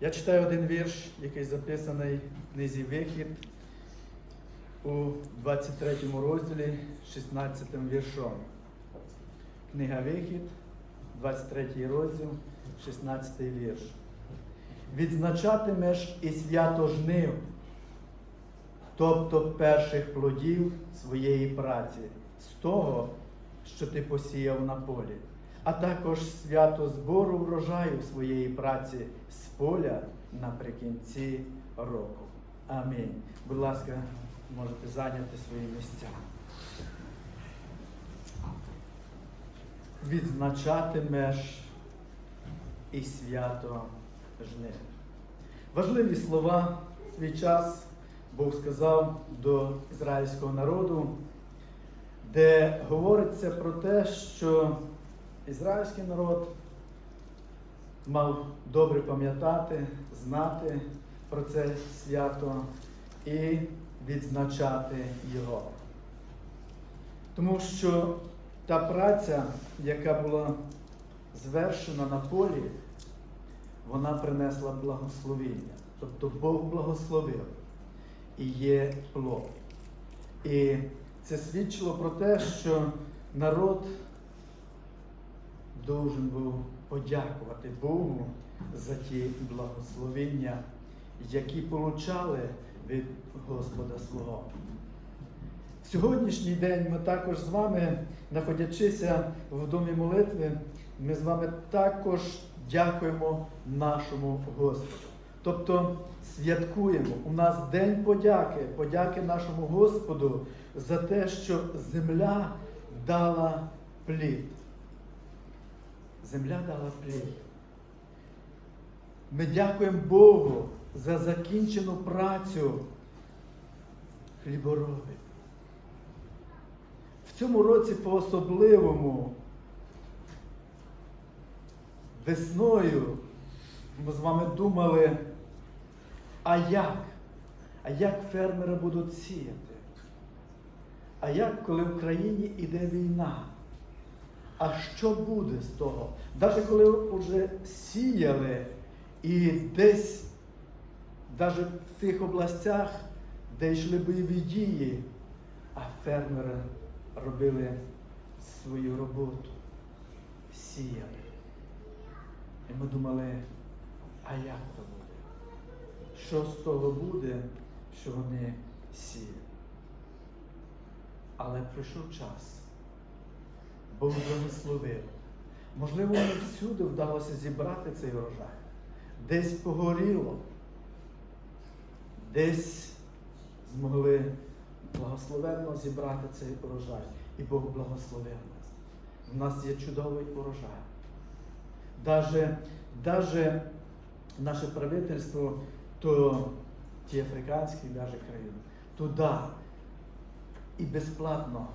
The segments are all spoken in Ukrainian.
Я читаю один вірш, який записаний в книзі Вихід у 23 розділі 16 віршом. Книга Вихід, 23 розділ, 16 вірш. Відзначатимеш і свято жнив, тобто перших плодів своєї праці, з того, що ти посіяв на полі, а також свято збору врожаю своєї праці з поля наприкінці року. Амінь. Будь ласка, можете зайняти свої місця. Відзначатимеш і свято жнив. Важливі слова свій час Бог сказав до ізраїльського народу, де говориться про те, що ізраїльський народ мав добре пам'ятати, знати про це свято і відзначати його. Тому що та праця, яка була звершена на полі, вона принесла благословіння. Тобто Бог благословив і є плод. І це свідчило про те, що народ должен був подякувати Богу за ті благословення, які получали від Господа свого. Сьогоднішній день ми також з вами, знаходячися в домі молитви, ми з вами також дякуємо нашому Господу. Тобто святкуємо. У нас День подяки, подяки нашому Господу за те, що земля дала плід. Земля дала плід. Ми дякуємо Богу за закінчену працю хлібороби. В цьому році по-особливому весною ми з вами думали, а як? А як фермери будуть сіяти? А як, коли в країні йде війна? А що буде з того? Навіть коли вже сіяли і десь, навіть в тих областях, де йшли бойові дії, а фермери робили свою роботу, сіяли. І ми думали, а як то буде? Що з того буде, що вони сіяли? Але прийшов час. Бог благословив. Можливо, не всюди вдалося зібрати цей урожай. Десь погоріло, десь змогли благословенно зібрати цей урожай. І Бог благословив нас. У нас є чудовий урожай. Даже, даже наше правительство, то ті африканські даже країни, туди і безплатно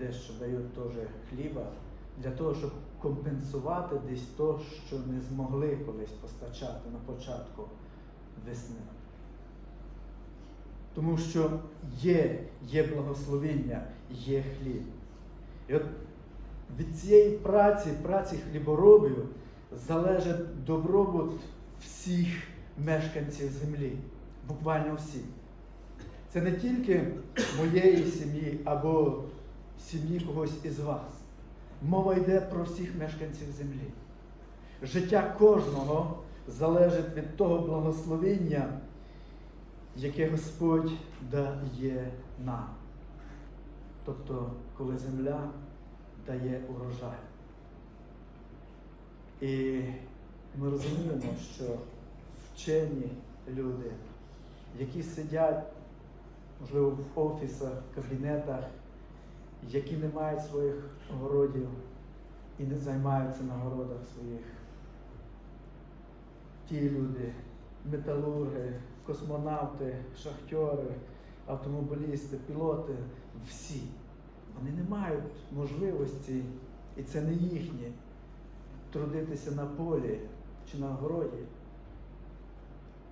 дещо дають теж хліба для того, щоб компенсувати десь то, що не змогли колись постачати на початку весни. Тому що є, є благословіння, є хліб. І от від цієї праці, праці хліборобів, залежить добробут всіх мешканців землі, буквально всіх. Це не тільки моєї сім'ї або сім'ї когось із вас. Мова йде про всіх мешканців землі. Життя кожного залежить від того благословення, яке Господь дає нам. Тобто, коли земля дає урожай. І ми розуміємо, що вчені люди, які сидять, можливо, в офісах, в кабінетах, які не мають своїх городів і не займаються на городах своїх. Ті люди, металурги, космонавти, шахтери, автомобілісти, пілоти, всі. Вони не мають можливості, і це не їхнє, трудитися на полі чи на городі.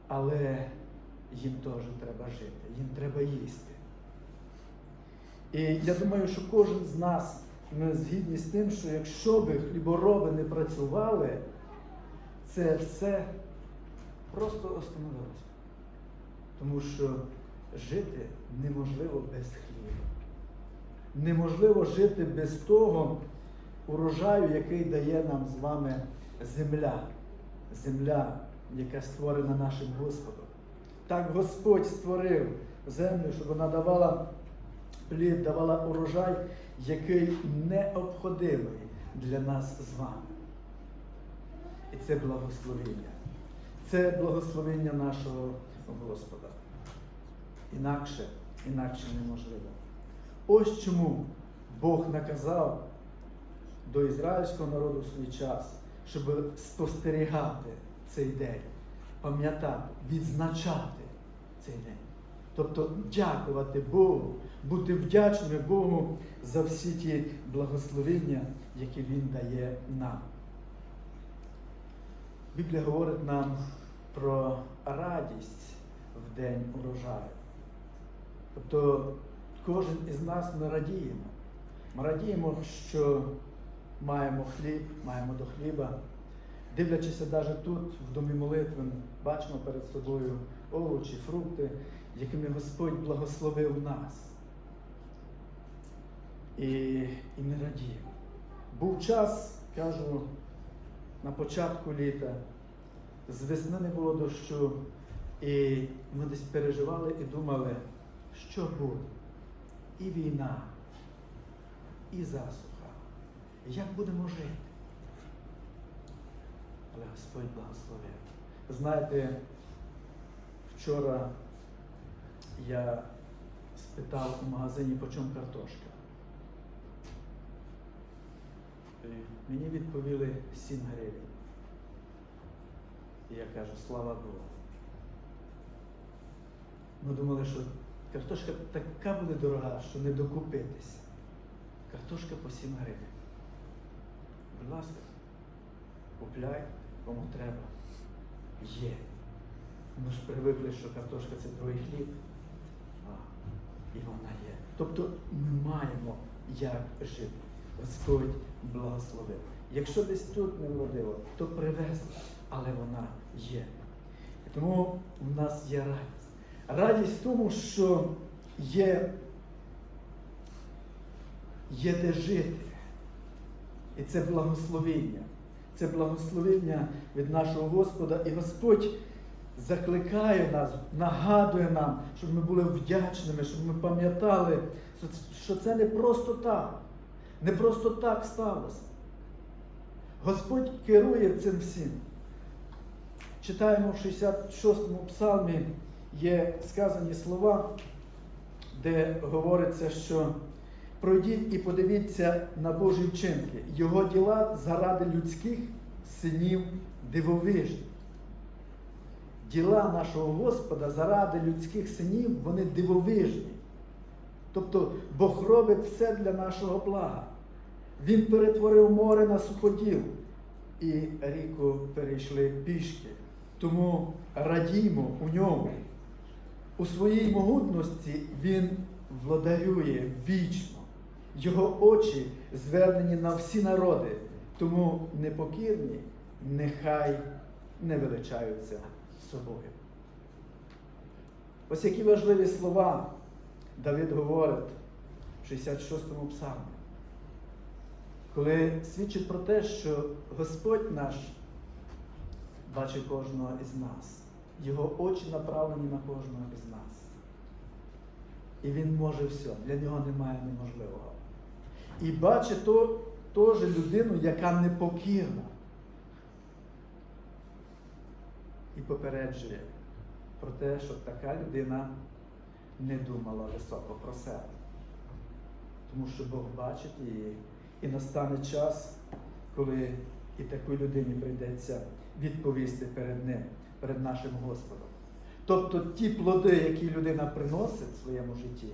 Але їм теж треба жити, їм треба їсти. І я думаю, що кожен з нас згідні з тим, що якщо би хлібороби не працювали, це все просто остановилася. Тому що жити неможливо без хліба. Неможливо жити без того урожаю, який дає нам з вами земля. Земля, яка створена нашим Господом. Так Господь створив землю, щоб вона давала плід, давала урожай, який необходимий для нас з вами. І це благословення. Це благословення нашого Господа. Інакше, інакше неможливо. Ось чому Бог наказав до ізраїльського народу в свій час, щоб спостерігати цей день, пам'ятати, відзначати цей день. Тобто дякувати Богу, бути вдячними Богу за всі ті благословення, які Він дає нам. Біблія говорить нам про радість в день урожаю. Тобто кожен із нас ми радіємо. Ми радіємо, що маємо хліб, маємо до хліба. Дивлячися навіть тут, в домі молитви, бачимо перед собою овочі, фрукти, якими Господь благословив нас. І, і ми радіємо. Був час, кажу, на початку літа, з весни не було дощу, і ми десь переживали і думали, що буде. І війна, і засуха. Як будемо жити? Але Господь благословив. Знаєте, вчора я спитав у магазині, по чому картошка. Мені відповіли 7 гривень. І я кажу, слава Богу. Ми думали, що картошка така буде дорога, що не докупитися. Картошка по 7 гривень. Будь ласка, купляй, кому треба. Є. Ми ж привикли, що картошка це другий хліб. І вона є. Тобто ми маємо як жити. Господь благословив. Якщо десь тут не вродило, то привезли, але вона є. Тому в нас є радість. Радість в тому, що є, є де жити. І це благословення. Це благословення від нашого Господа. І Господь закликає нас, нагадує нам, щоб ми були вдячними, щоб ми пам'ятали, що це не просто так. Не просто так сталося. Господь керує цим всім. Читаємо в 66-му псалмі є сказані слова, де говориться, що пройдіть і подивіться на Божі вчинки. Його діла заради людських синів дивовижні. Діла нашого Господа заради людських синів, вони дивовижні. Тобто Бог робить все для нашого блага. Він перетворив море на суходіл, і ріку перейшли пішки. Тому радімо у ньому. У своїй могутності Він владарює вічно. Його очі звернені на всі народи, тому непокірні нехай не величаються собою. Ось які важливі слова Давид говорить в 66-му псалмі, коли свідчить про те, що Господь наш бачить кожного із нас, Його очі направлені на кожного із нас. І Він може все, для нього немає неможливого. І бачить то, теж людину, яка непокірна. І попереджує про те, щоб така людина не думала високо про себе. Тому що Бог бачить її, і настане час, коли і такій людині прийдеться відповісти перед ним, перед нашим Господом. Тобто ті плоди, які людина приносить в своєму житті,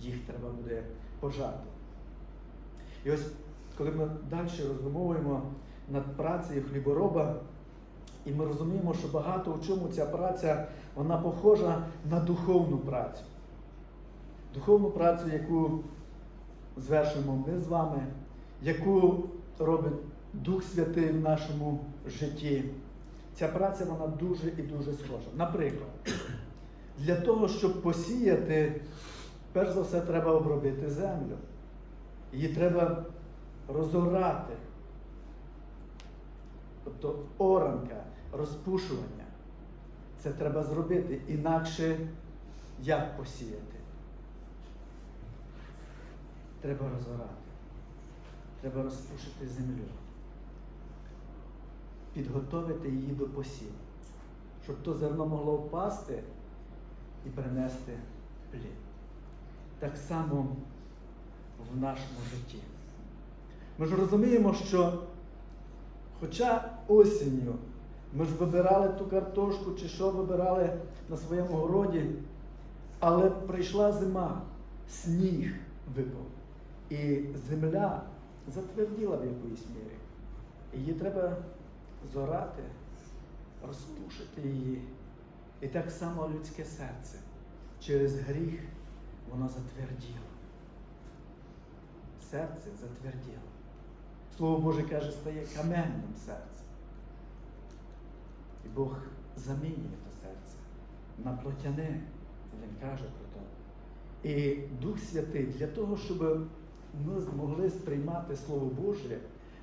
їх треба буде пожати. І ось коли ми далі роздумовуємо над працею хлібороба, і ми розуміємо, що багато в чому ця праця вона похожа на духовну працю. Духовну працю, яку звершуємо ми з вами, яку робить Дух Святий в нашому житті. ця праця вона дуже і дуже схожа. Наприклад, для того, щоб посіяти, перш за все, треба обробити землю. Її треба розорати. Тобто оранка, розпушування. Це треба зробити. Інакше як посіяти? Треба розорати. Треба розпушити землю. Підготовити її до посіву, щоб то зерно могло впасти і принести плід. Так само в нашому житті. Ми ж розуміємо, що хоча осінню ми ж вибирали ту картошку чи що вибирали на своєму городі, але прийшла зима, сніг випав. І земля затверділа в якоїсь мірі. Її треба зорати, розпушити її. І так само людське серце через гріх воно затверділо. Серце затверділо. Слово Боже каже, стає каменним серцем. І Бог замінює те серце на плотяне. Він каже про те. І Дух Святий для того, щоб ми змогли сприймати Слово Боже,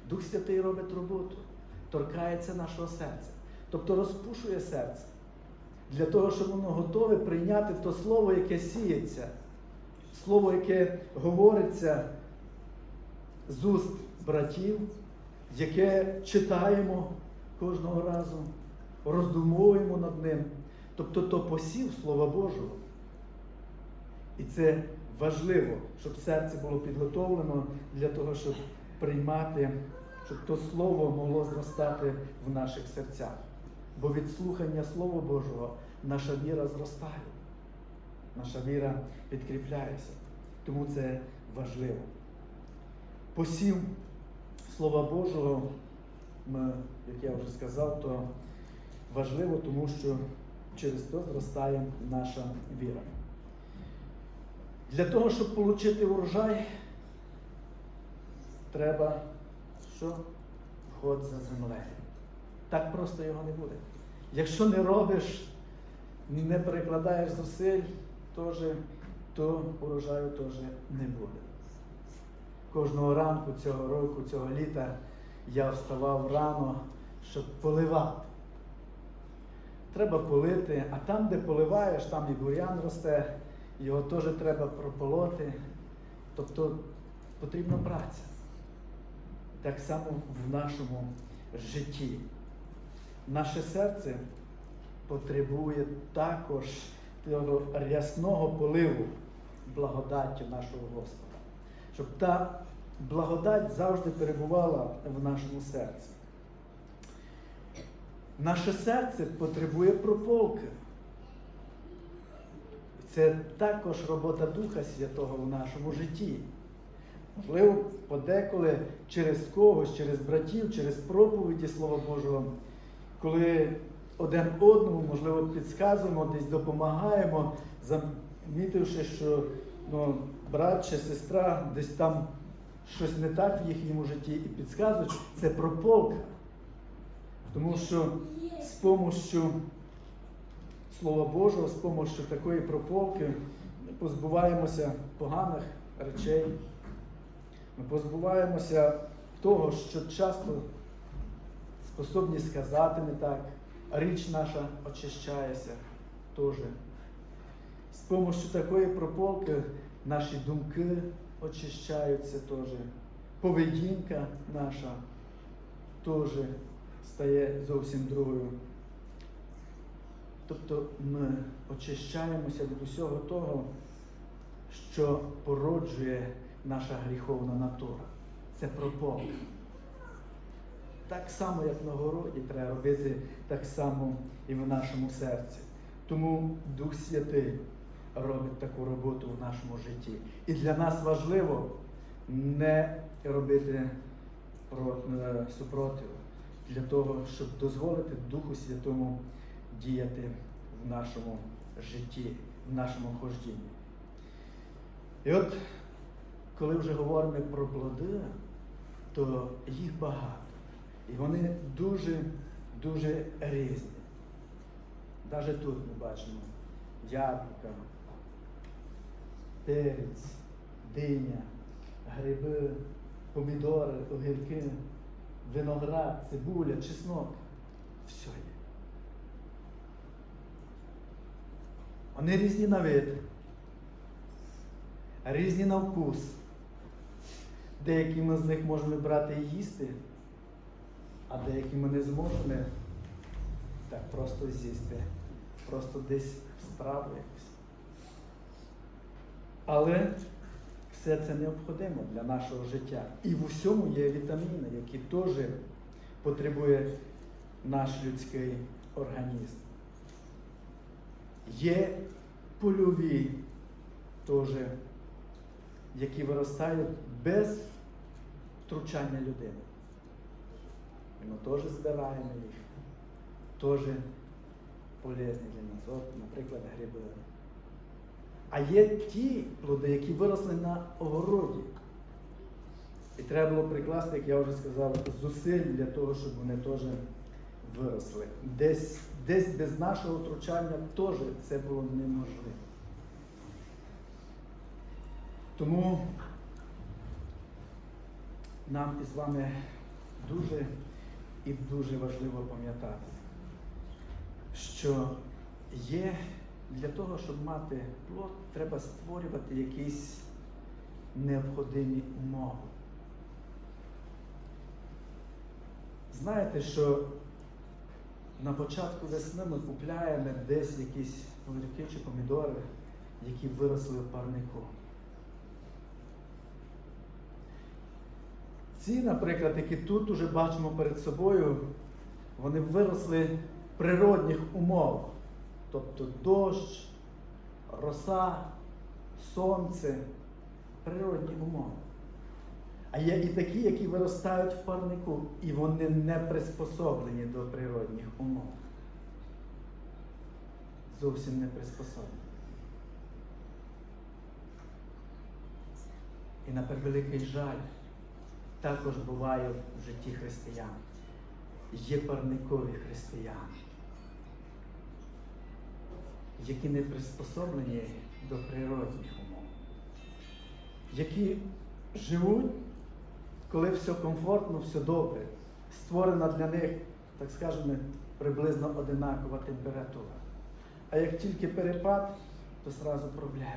Дух Святий робить роботу, торкається нашого серця, тобто розпушує серце для того, щоб воно готове прийняти то слово, яке сіється, слово, яке говориться з уст братів, яке читаємо кожного разу, роздумуємо над ним. Тобто то посів Слова Божого. І це важливо, щоб серце було підготовлено для того, щоб приймати, щоб то слово могло зростати в наших серцях. Бо від слухання Слова Божого наша віра зростає, наша віра підкріпляється. Тому це важливо. Посів Слова Божого, ми, як я вже сказав, то важливо, тому що через то зростає наша віра. Для того, щоб отримати урожай, треба що? Вход за землею. Так просто його не буде. Якщо не робиш, не перекладаєш зусиль, то урожаю теж не буде. Кожного ранку цього року, цього літа я вставав рано, щоб поливати. Треба полити, а там, де поливаєш, там і бур'ян росте, його теж треба прополоти. Тобто потрібна праця. Так само в нашому житті. Наше серце потребує також рясного поливу благодаттю нашого Господа, щоб та благодать завжди перебувала в нашому серці. Наше серце потребує прополки. Це також робота Духа Святого в нашому житті. Можливо, подеколи через когось, через братів, через проповіді Слова Божого, коли один одному, можливо, підказуємо, десь допомагаємо, замітивши, що ну, брат чи сестра десь там щось не так в їхньому житті і підказують, це прополка. Тому що з помощью Слова Божого, з помощью такої прополки ми позбуваємося поганих речей. Ми позбуваємося того, що часто способні сказати не так, а річ наша очищається теж. З помощью такої прополки наші думки очищаються теж. Поведінка наша теж стає зовсім другою. Тобто ми очищаємося від усього того, що породжує наша гріховна натура. Це прополка. Так само, як на городі треба робити, так само і в нашому серці. Тому Дух Святий робить таку роботу в нашому житті. І для нас важливо не робити е, супротив для того, щоб дозволити Духу Святому діяти в нашому житті, в нашому хождінні. І от, коли вже говоримо про плоди, то їх багато. І вони дуже, дуже різні. Навіть тут ми бачимо яблука, перець, диня, гриби, помідори, огірки, виноград, цибуля, чеснок. Все є. Вони різні на вид, різні на вкус. Деякі ми з них можемо брати і їсти, а деякі ми не зможемо так просто з'їсти, просто десь в страву якусь. Але все це необходимо для нашого життя. І в усьому є вітаміни, які теж потребує наш людський організм. Є польові теж, які виростають без втручання людини. І ми теж збираємо їх, теж полезні для нас. От, наприклад, гриби. А є ті плоди, які виросли на огороді. І треба було прикласти, як я вже сказав, зусиль для того, щоб вони теж виросли. Десь, десь без нашого втручання теж це було неможливо. Тому нам із вами дуже і дуже важливо пам'ятати, що є для того, щоб мати плод, треба створювати якісь необхідні умови. Знаєте, що на початку весни ми купляємо десь якісь огірки чи помідори, які виросли в парнику. Ці, наприклад, які тут уже бачимо перед собою, вони виросли в природних умовах. Тобто дощ, роса, сонце, природні умови. А є і такі, які виростають в парнику, і вони не приспособлені до природних умов. Зовсім не приспособлені. І на превеликий жаль також буває в житті християн. Є парникові християни, які не приспособлені до природних умов, які живуть, коли все комфортно, все добре, створена для них, так скажемо, приблизно одинакова температура. А як тільки перепад, то зразу проблема.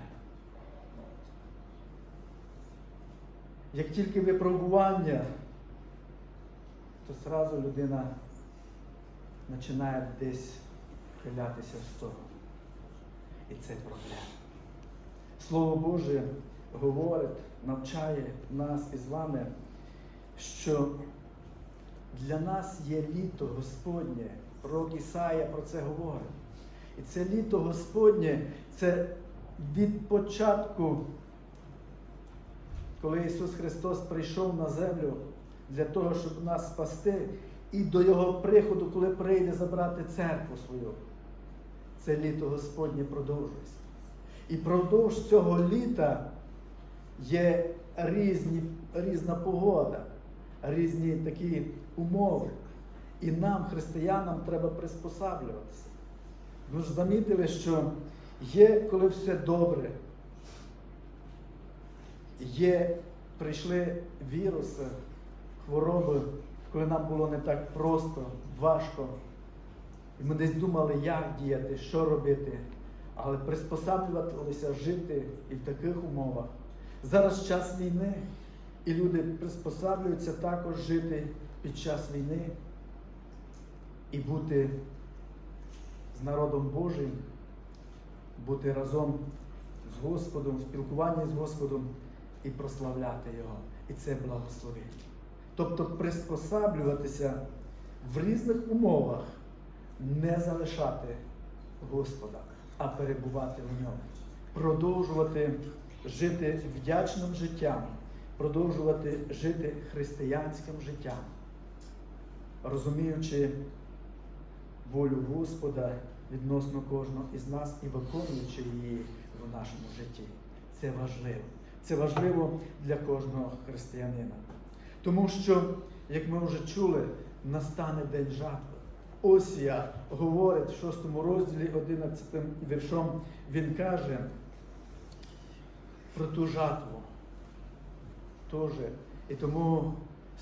Як тільки випробування, то зразу людина починає десь хилятися в сторону. І це проблема. Слово Боже говорить, навчає нас із вами, що для нас є літо Господнє. Пророк Ісая про це говорить. І це літо Господнє це від початку коли Ісус Христос прийшов на землю для того, щоб нас спасти, і до Його приходу, коли прийде забрати церкву свою, це літо Господнє продовжується. І продовж цього літа є різні, різна погода, різні такі умови. І нам, християнам, треба приспосаблюватися. Ви ж замітили, що є, коли все добре. Є, прийшли віруси, хвороби, коли нам було не так просто, важко. І ми десь думали, як діяти, що робити, але приспосаблювалися жити і в таких умовах. Зараз час війни, і люди приспосаблюються також жити під час війни і бути з народом Божим, бути разом з Господом, в спілкуванні з Господом і прославляти Його. І це благословення. Тобто приспосаблюватися в різних умовах, не залишати Господа, а перебувати в ньому. Продовжувати жити вдячним життям, продовжувати жити християнським життям, розуміючи волю Господа відносно кожного із нас і виконуючи її в нашому житті. Це важливо. Це важливо для кожного християнина. Тому що, як ми вже чули, настане день жатви. Осія говорить в 6 розділі 11 віршом, він каже про ту жатву. Тоже. І тому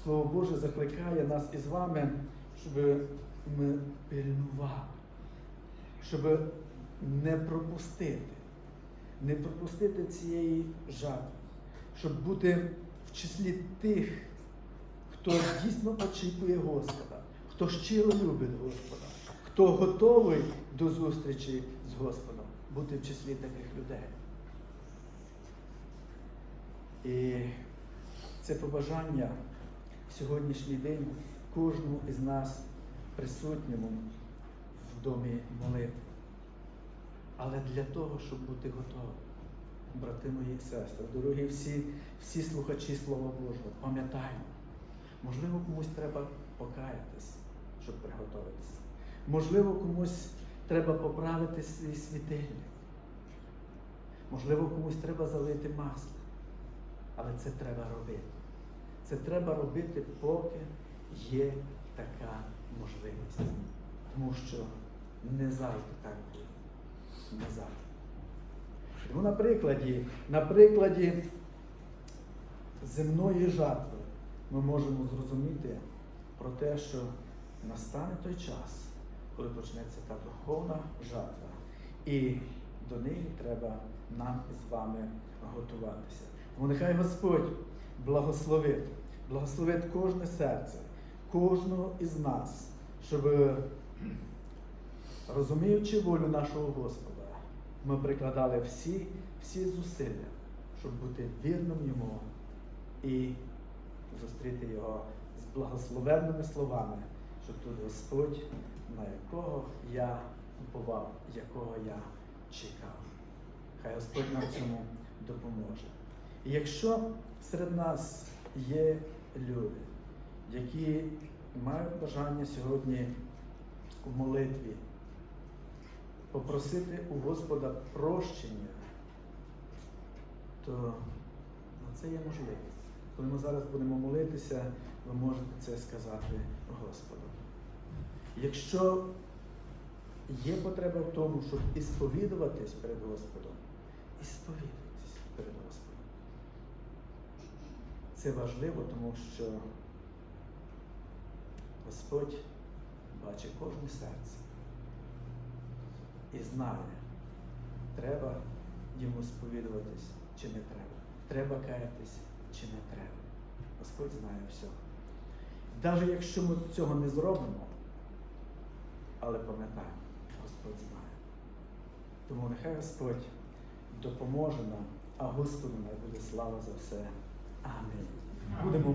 Слово Боже закликає нас із вами, щоб ми пильнували, щоб не пропустити, не пропустити цієї жатви, щоб бути в числі тих, хто дійсно очікує Господа, хто щиро любить Господа, хто готовий до зустрічі з Господом, бути в числі таких людей. І це побажання в сьогоднішній день кожному із нас присутньому в домі молитви. Але для того, щоб бути готовим, брати мої сестри, дорогі всі, всі слухачі Слова Божого, пам'ятаємо, можливо, комусь треба покаятись, щоб приготуватися. Можливо, комусь треба поправити свій світильник. Можливо, комусь треба залити масло. Але це треба робити. Це треба робити, поки є така можливість. Тому що не завжди так буде. Не завжди. Тому на прикладі, на прикладі земної жатви ми можемо зрозуміти про те, що настане той час, коли почнеться та духовна жатва. І до неї треба нам із вами готуватися. Тому нехай Господь благословить, благословить кожне серце, кожного із нас, щоб, розуміючи волю нашого Господа, ми прикладали всі, всі зусилля, щоб бути вірним йому і зустріти його з благословенними словами, що тут Господь, на якого я уповав, якого я чекав. Хай Господь нам цьому допоможе. І якщо серед нас є люди, які мають бажання сьогодні в молитві попросити у Господа прощення, то це є можливість. Коли ми зараз будемо молитися, ви можете це сказати Господу. Якщо є потреба в тому, щоб ісповідуватись перед Господом, ісповідуйтесь перед Господом. Це важливо, тому що Господь бачить кожне серце і знає, треба йому сповідуватись чи не треба. Треба каятись чи не треба. Господь знає все. Навіть якщо ми цього не зробимо, але пам'ятаємо, Господь знає. Тому нехай Господь допоможе нам, а Господу най буде слава за все. Амінь. Будемо